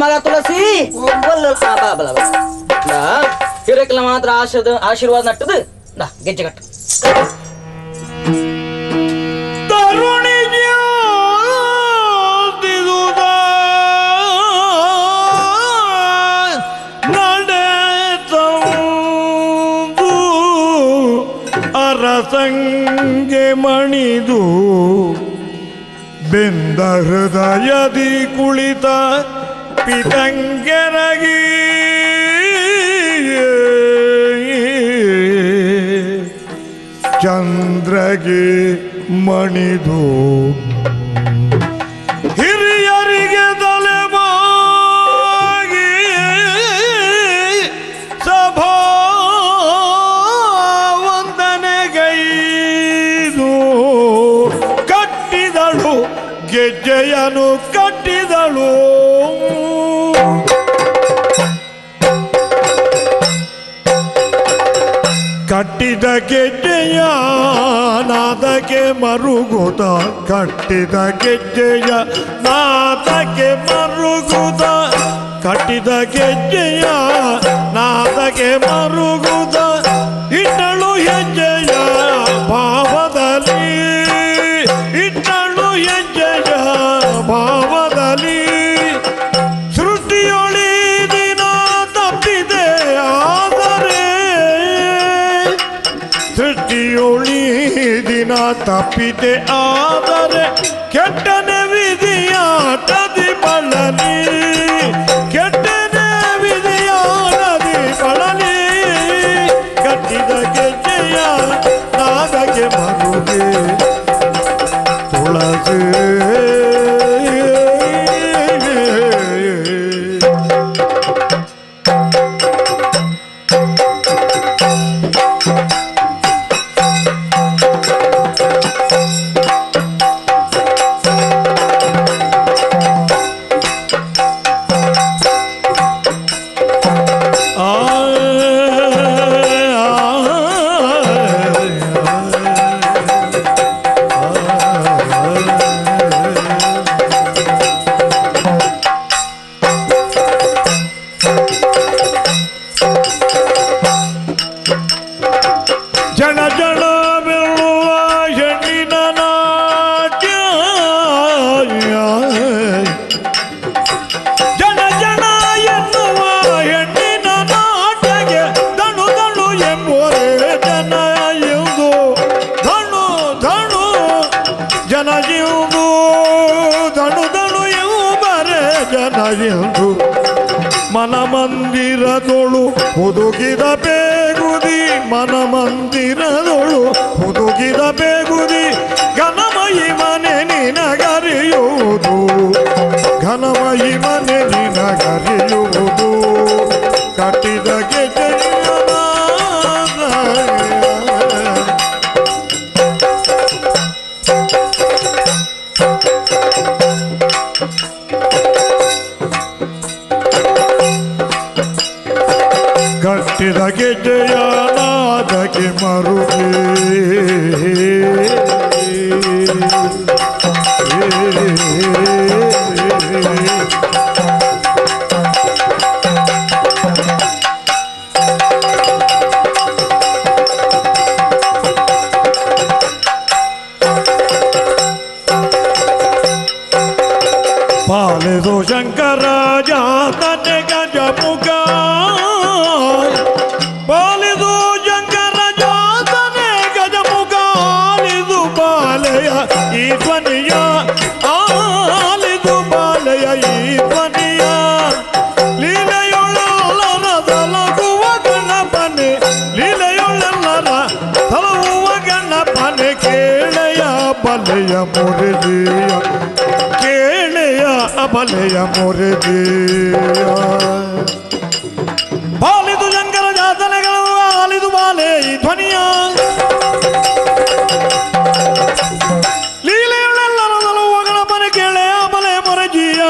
ಮಗ ತುಳಸಿ. ಹಿರೇಕಲ ಮಾತ್ರ ಆಶೀರ್ವಾದ ಆಶೀರ್ವಾದ ನಟ್ಟದು ನಾ ಗೆಜ್ಜೆ ಕಟ್ಟು. ಅರಸಂಗೆ ಮಣಿದು ಬೆಂದ ಹೃದಯದಿ ಕುಳಿತ ಪಿತಂಗೆರಗಿ ಚಂದ್ರಗೆ ಮಣಿದು. ಹಿರಿಯರಿಗೆ ತಲೆಮಾಗಿ ಸಭಾ ವಂದನೆಗೈದು. ಕಟ್ಟಿದಳು ಗೆಜ್ಜೆಯನು ಕಟ್ಟಿದಳು. ಕಟ್ಟಿದ ಗೆಜ್ಜೆಯ ನಾದಕ್ಕೆ ಮರುಗುದ ಕಟ್ಟಿದ ಗೆಜ್ಜೆಯ ನಾದಕ್ಕೆ ಮರುಗುದ ಕಟ್ಟಿದ ಗೆಜ್ಜೆಯ ನಾದಕ್ಕೆ ಮರುಗುದ. ಸೃಷ್ಟಿಯೊಳಿ ದಿನ ತಪ್ಪಿದೆ ಆದರೆ ಕೆಟ್ಟನೆ ವಿಧಿಯಾಟದಿ ಬಳಲಿ ಕೆಟ್ಟನೆ ವಿಧಿಯಾಟದಿ ಬಳಲಿ ಕಟ್ಟಿದ ಗೆಜ್ಜೆಯ ನಾದಗೆ ಮರುಗೆ ತುಳಸಿ ಎಂಬರೇ ಜನ ಎಂದು ಮನ ಮಂದಿರದೊಳು ಹುದುಗಿದ ಬೇಗುದಿ ಮನ ಮಂದಿರದೊಳು ಹುದುಗಿದ ಬೇಗುದಿ ಕಟ್ಟಿದ ಗೆಜ್ಜೆಯ ನಾದಕ್ಕೆ ಮರುಗೆ ಪಾಲೆದು ಶಂಕರ ಜಾತನೆ ಬಲೆಯ ಮುರಿದಿಯ ಕೇಳೆಯ ಬಲೆಯ ಮುರಿದಿಯ. ಬಾಲಿದು ಜಂಗರ ಜಾತನೆಗಳು, ಆಲಿದು ಬಾಲೆ ಧ್ವನಿಯ. ಲೀಲೆಯುಳ್ಳೆಲ್ಲರ ಒಗಳ ಮನೆ ಕೇಳೆಯ ಬಲೆ ಮುರಜಿಯ